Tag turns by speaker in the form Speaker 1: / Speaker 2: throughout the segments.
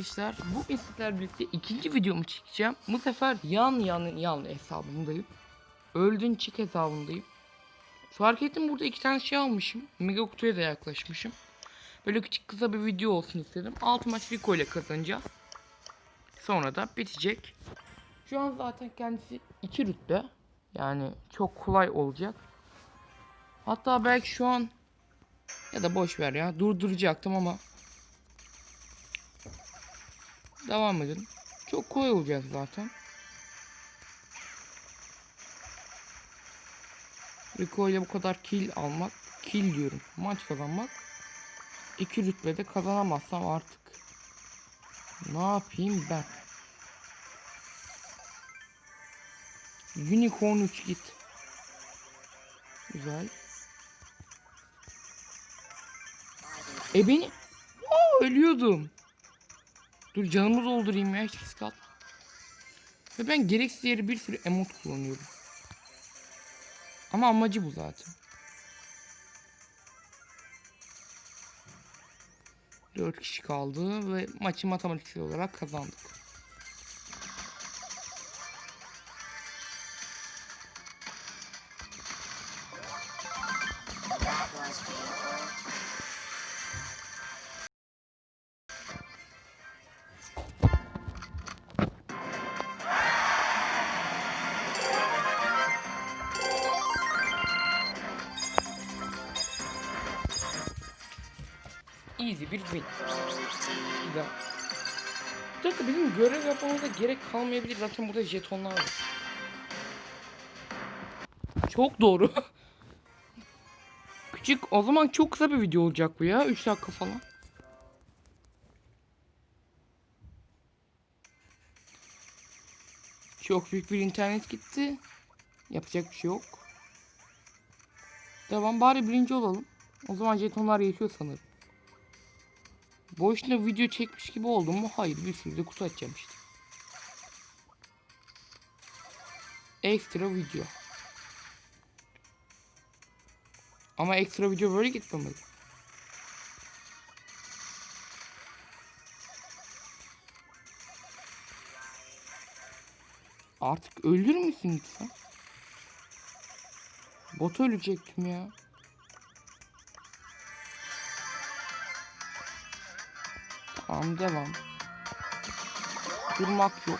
Speaker 1: arkadaşlar. Bu sizlerle birlikte ikinci videomu çekeceğim. Bu sefer yan yan yan hesabındayım. Öldün çık hesabındayım. Fark ettim burada iki tane şey almışım. Mega kutuya da yaklaşmışım. Böyle küçük kısa bir video olsun istedim. 6 maç Rico ile kazanacağız. Sonra da bitecek. Şu an zaten kendisi 2 rütbe. Yani çok kolay olacak. Hatta belki şu an ya da boş ver ya durduracaktım ama Devam edelim. Çok kolay olacak zaten. Rico ile bu kadar kill almak, kill diyorum, maç kazanmak. iki rütbede kazanamazsam artık ne yapayım ben? Unicorn 3 git. Güzel. E beni... Aa, ölüyordum. Dur canımı doldurayım ya hiç risk. Ve ben gereksiz yere bir sürü emot kullanıyorum. Ama amacı bu zaten. 4 kişi kaldı ve maçı matematiksel olarak kazandık. Easy bir win. Güzel. Bir dakika bizim görev yapmamıza gerek kalmayabilir. Zaten burada jetonlar var. Çok doğru. Küçük o zaman çok kısa bir video olacak bu ya. 3 dakika falan. Çok büyük bir internet gitti. Yapacak bir şey yok. Devam bari birinci olalım. O zaman jetonlar geçiyor sanırım. Boşuna video çekmiş gibi oldum mu? Hayır bir sürü de kutu açacağım işte. Ekstra video. Ama ekstra video böyle gitmemeli. Artık ölür müsün lütfen? Bot ölecektim ya. Tamam devam. Durmak yok.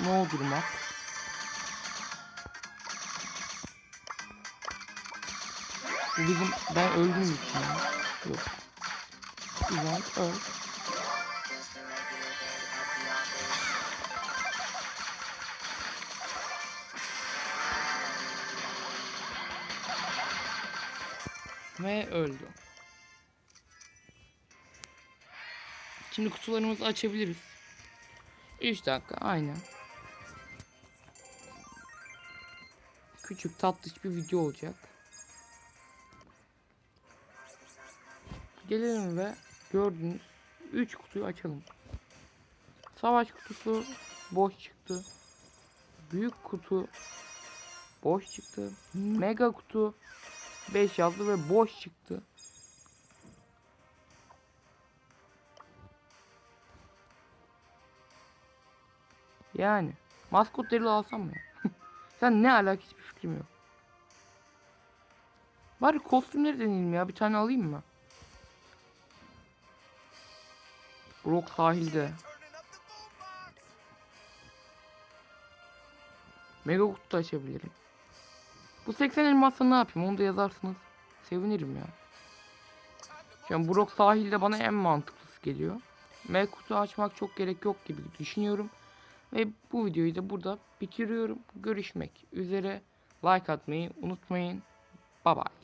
Speaker 1: No durmak. Bu bizim ben öldüm için. Yok. Güzel öl. Ve öldü. Şimdi kutularımızı açabiliriz. 3 dakika aynen. Küçük tatlış bir video olacak. Gelelim ve gördüğünüz 3 kutuyu açalım. Savaş kutusu boş çıktı. Büyük kutu boş çıktı. Mega kutu 5 yazdı ve boş çıktı. Yani maskot derili alsam mı? ya? Sen ne alaka hiçbir fikrim yok. Bari kostümleri deneyelim ya bir tane alayım mı? Brock sahilde. Mega kutu açabilirim. Bu 80 elmasla ne yapayım onu da yazarsınız. Sevinirim ya. An Brock sahilde bana en mantıklısı geliyor. Mega kutu açmak çok gerek yok gibi düşünüyorum. Ve bu videoyu da burada bitiriyorum. Görüşmek üzere. Like atmayı unutmayın. Bye bye.